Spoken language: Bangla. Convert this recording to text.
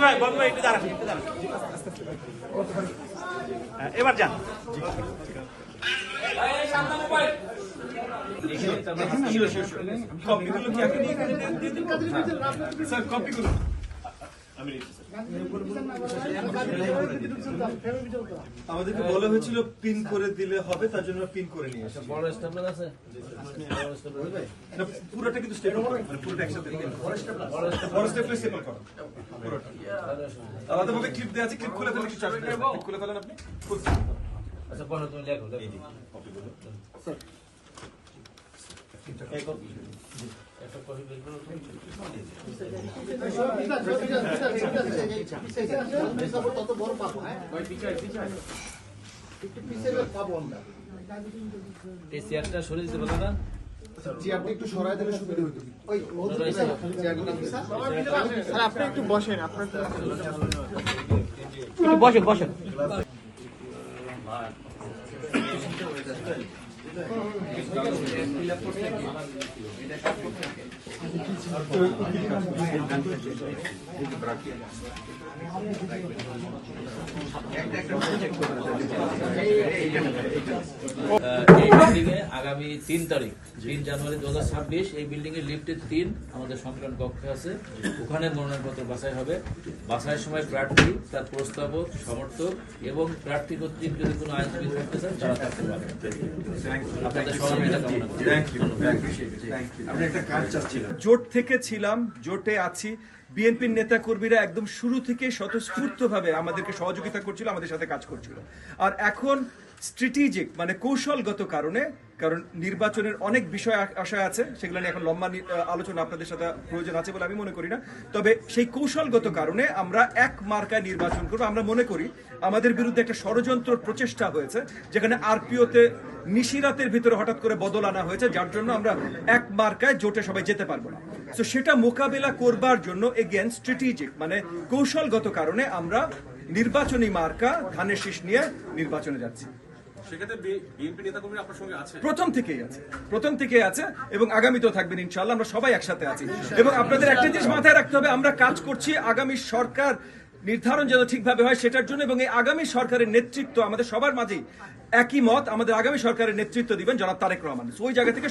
ভাই ববি ভাই একটু দাঁড়ান একটু দাঁড়ান। হ্যাঁ, এবার যান। কপিগুলো কি আপনি দিন স্যার কপিগুলো আমাদেরকে বলা হয়েছিল পিন করে দিলে হবে তার জন্য পিন করে নিয়ে এসেছি। বড় আছে? পুরোটা কিন্তু স্টেপল মানে পুরোটা একসাথে দিন। বড় স্টেপলে স্টেপল করো পুরোটা। আলাদাভাবে ক্লিপ দেওয়া আছে ক্লিপ খুলে ফেলে কিছু আসবে ক্লিপ খুলে ফেলেন আপনি আচ্ছা বলো তুমি লেখো লেখো। কপি করো তো। একটু স্যার আপনি একটু বসেন আপনার একটু বসেন বসেন। আহ, এই বিল্ডিং এ আগামী তিন তারিখ তিন জানুয়ারি দু হাজার ছাব্বিশ এই বিল্ডিং এর লিফটের তিন আমাদের সংকলন কক্ষে আছে। ওখানে মনোনয়নপত্র বাছাই হবে। বাছাইয়ের সময় প্রার্থী তার প্রস্তাবক সমর্থক এবং প্রার্থী কর্তৃক যদি কোনো আইনজীবী থাকতে চান তারা থাকতে পারে। আপনাদের সহযোগিতা কামনা করি। একটা কাজ জোট থেকে ছিলাম জোটে আছি। বিএনপির নেতা কর্মীরা একদম শুরু থেকে স্বতঃস্ফূর্তভাবে আমাদেরকে সহযোগিতা করছিল, আমাদের সাথে কাজ করছিল। আর এখন স্ট্র্যাটেজিক মানে কৌশলগত কারণে, কারণ নির্বাচনের অনেক বিষয় আ- আশা আছে, সেগুলো নিয়ে এখন লম্বা আলোচনা আপনাদের সাথে প্রয়োজন আছে বলে আমি মনে করি না। তবে সেই কৌশলগত কারণে আমরা এক মার্কায় নির্বাচন করব। আমরা মনে করি আমাদের বিরুদ্ধে একটা ষড়যন্ত্র প্রচেষ্টা হয়েছে, যেখানে আরপিওতে নিশিরাতের ভিতরে হঠাৎ করে বদল আনা হয়েছে, যার জন্য আমরা এক মার্কায় জোটে সবাই যেতে পারব না। তো সেটা মোকাবেলা করবার জন্য এগেন স্ট্র্যাটেজিক মানে কৌশলগত কারণে আমরা নির্বাচনী মার্কা ধানের শীষ নিয়ে নির্বাচনে যাচ্ছি। সেক্ষেত্রে বিএনপি নেতাকর্মীরা আপনার সঙ্গে আছে? প্রথম থেকেই আছে। প্রথম থেকেই আছে এবং আগামীতেও থাকবেন ইনশাল্লাহ আমরা সবাই একসাথে আছি। এবং আপনাদের একটা জিনিস মাথায় রাখতে হবে আমরা কাজ করছি আগামী সরকার নির্ধারণ যেন ঠিকভাবে হয় সেটার জন্য এবং এই আগামী সরকারের নেতৃত্ব আমাদের সবার মাঝেই একই মত আমাদের আগামী সরকারের নেতৃত্ব দিবেন জনাব তারেক রহমান। ওই জায়গা থেকে